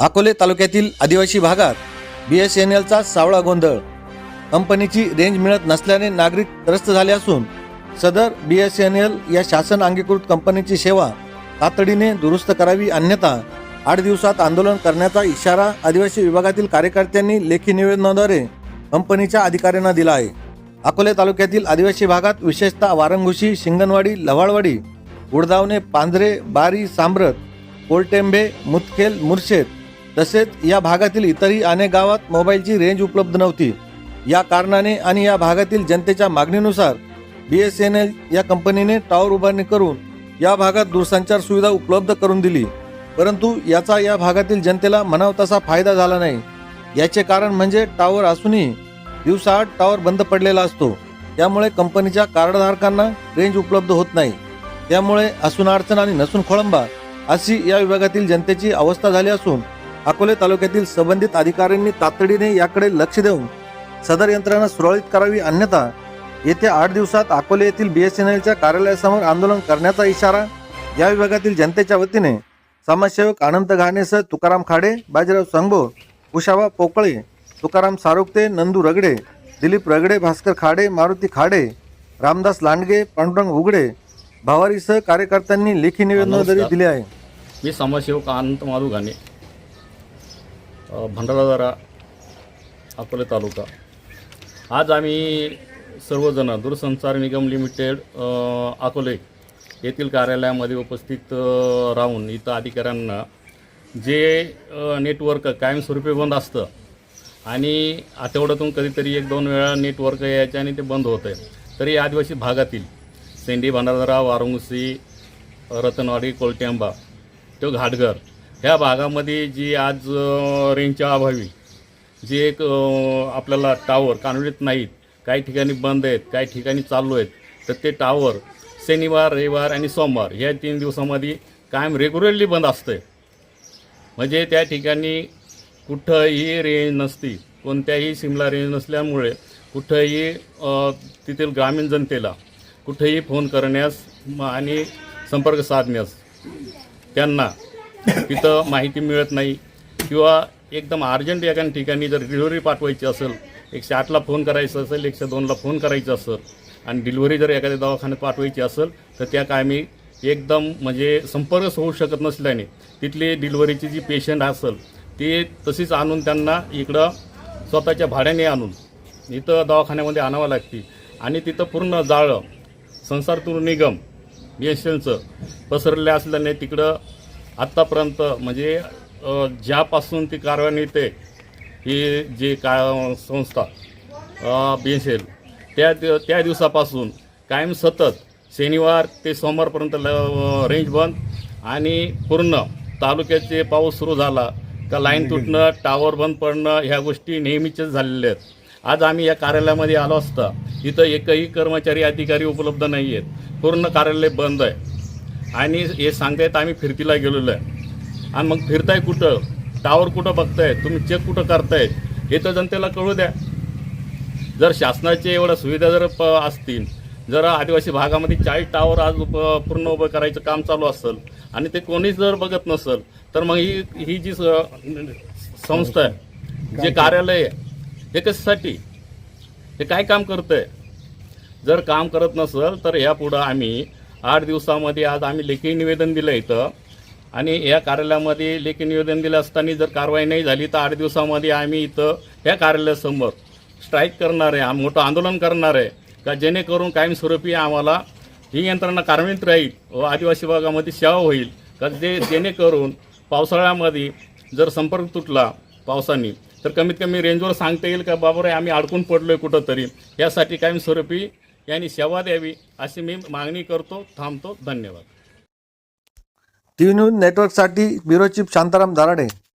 अकोले तालुक्यातील आदिवासी भागात बी एस एन एलचा सावळा गोंधळ. कंपनीची रेंज मिळत नसल्याने नागरिक त्रस्त झाले असून सदर बी एस एन एल या शासन अंगीकृत कंपनीची सेवा तातडीने दुरुस्त करावी अन्यथा आठ दिवसात आंदोलन करण्याचा इशारा आदिवासी विभागातील कार्यकर्त्यांनी लेखी निवेदनाद्वारे कंपनीच्या अधिकाऱ्यांना दिला आहे. अकोले तालुक्यातील आदिवासी भागात विशेषतः वारंगुशी शिंगणवाडी लवाळवाडी उडदावणे पांजरे बारी सांब्रत कोलटेंबे मुतखेल मुर्शेद तसेच या भागातील इतरही अनेक गावात मोबाईलची रेंज उपलब्ध नव्हती. या कारणाने आणि या भागातील जनतेच्या मागणीनुसार बी एस एन एल या कंपनीने टॉवर उभारणी करून या भागात दूरसंचार सुविधा उपलब्ध करून दिली. परंतु याचा या भागातील जनतेला म्हणाव तसा फायदा झाला नाही. याचे कारण म्हणजे टॉवर असूनही दिवसाआड टॉवर बंद पडलेला असतो. त्यामुळे कंपनीच्या कार्डधारकांना रेंज उपलब्ध होत नाही. त्यामुळे असून अडचण आणि नसून खोळंबा अशी या विभागातील जनतेची अवस्था झाली असून अकोले तालुक्यातील संबंधित अधिकाऱ्यांनी तातडीने याकडे लक्ष देऊन सदर यंत्रणा सुरळीत करावी अन्यथा येत्या आठ दिवसात अकोले येथील बी एस एन एलच्या कार्यालयासमोर आंदोलन करण्याचा इशारा या विभागातील जनतेच्या वतीने समाजसेवक अनंत घाणेसह तुकाराम खाडे बाजीराव संगबो उशाबा पोकळे तुकाराम सारुगते नंदू रगडे दिलीप रगडे भास्कर खाडे मारुती खाडे रामदास लांडगे पांडुरंग उघडे भावारीसह कार्यकर्त्यांनी लेखी नमस्कार. दिले आहे मी समाजसेवक अनंत माधू घाणे भंडारादारा अकोले तालुका. आज आम्ही सर्वजण दूरसंचार निगम लिमिटेड अकोले येथील कार्यालयामध्ये उपस्थित राहून इथं अधिकाऱ्यांना जे नेटवर्क कायमस्वरूपी बंद असतं आणि आठवड्यातून कधीतरी एक दोन वेळा नेटवर्क यायचे आणि ते बंद होतं आहे तरी आदिवासी भागातील सेंडी भंडारदरा वारुंगसी रतनवाडी कोलट्यांबा तो घाटघर ह्या भागामध्ये जी आज रेंजच्या अभावी जे एक आपल्याला टावर कानडीत नाहीत काही ठिकाणी बंद आहेत काही ठिकाणी चालू आहेत तर ते टावर शनिवार रविवार आणि सोमवार ह्या तीन दिवसामध्ये कायम रेग्युलरली बंद असतं म्हणजे त्या ठिकाणी कुठंही रेंज नसती कोणत्याही सिमला रेंज नसल्यामुळे कुठंही तेथील ग्रामीण जनतेला कुठेही फोन करण्यास म- आणि संपर्क साधण्यास त्यांना तिथं माहिती मिळत नाही. किंवा एकदम अर्जंट एका ठिकाणी जर डिलिव्हरी पाठवायची असेल एकशे आठला फोन करायचं असेल एकशे दोनला फोन करायचं असेल आणि डिलिव्हरी जर एखाद्या दवाखान्यात पाठवायची असेल तर त्या कामी एकदम म्हणजे संपर्कच होऊ शकत नसल्याने तिथली डिलिव्हरीची जी पेशंट असेल ते तशीच आणून त्यांना इकडं स्वतःच्या भाड्याने आणून इथं दवाखान्यामध्ये आणावं लागते. आणि तिथं पूर्ण जाळं संसारतूर निगम बी एस एलचं पसरले असल्याने तिकडं आत्तापर्यंत म्हणजे ज्यापासून ती कार्यान्वित आहे ही जी का संस्था बी एस एल त्या त्या दिवसापासून कायम सतत शनिवार ते सोमवारपर्यंत ल- रेंज बंद आणि पूर्ण तालुक्याचे पाऊस सुरू झाला का लाईन तुटणं टावर बंद पडणं ह्या गोष्टी नेहमीच्याच झालेल्या आहेत. आज आम्ही या कार्यालयामध्ये आलो असता इथं एकही कर्मचारी अधिकारी उपलब्ध नाही आहेत पूर्ण कार्यालय बंद आहे. आणि हे सांगतायत आम्ही फिरतीला गेलेलो आहे. आणि मग फिरताय कुठं? टावर कुठं बघताय? तुम्ही चेक कुठं करताय हे तर जनतेला कळू द्या. जर शासनाच्या एवढ्या सुविधा जर प असतील जर आदिवासी भागामध्ये चाळीस टावर आज उप पूर्ण उभं करायचं काम चालू असेल आणि ते कोणीच जर बघत नसेल तर मग ही ही जी स- संस्था आहे जे कार्यालय आहे हे कशासाठी? हे काय काम करतंय? जर काम करत नसेल तर यापुढं आम्ही आठ दिवसामध्ये आज आम्ही लेखी निवेदन दिलं इथं. आणि या कार्यालयामध्ये लेखी निवेदन दिलं असताना जर कारवाई नाही झाली तर आठ दिवसामध्ये आम्ही इथं या कार्यालयासमोर स्ट्राईक करणार आहे. मोठं आंदोलन करणार आहे. का जेणेकरून कायमस्वरूपी आम्हाला ही यंत्रणा कार्यान्वित राहील व आदिवासी भागामध्ये सेवा होईल. का जे जेणेकरून पावसाळ्यामध्ये जर संपर्क तुटला पावसाने तर कमीत कमी रेंजवर सांगता येईल का बाबा रे आम्ही अडकून पडलो आहे कुठंतरी. यासाठी कायमस्वरूपी यांनी सेवा द्यावी अशी मी मागणी करतो थांबतो. धन्यवाद. टी व्ही न्यूज नेटवर्कसाठी ब्युरो चीफ शांताराम दाराडे.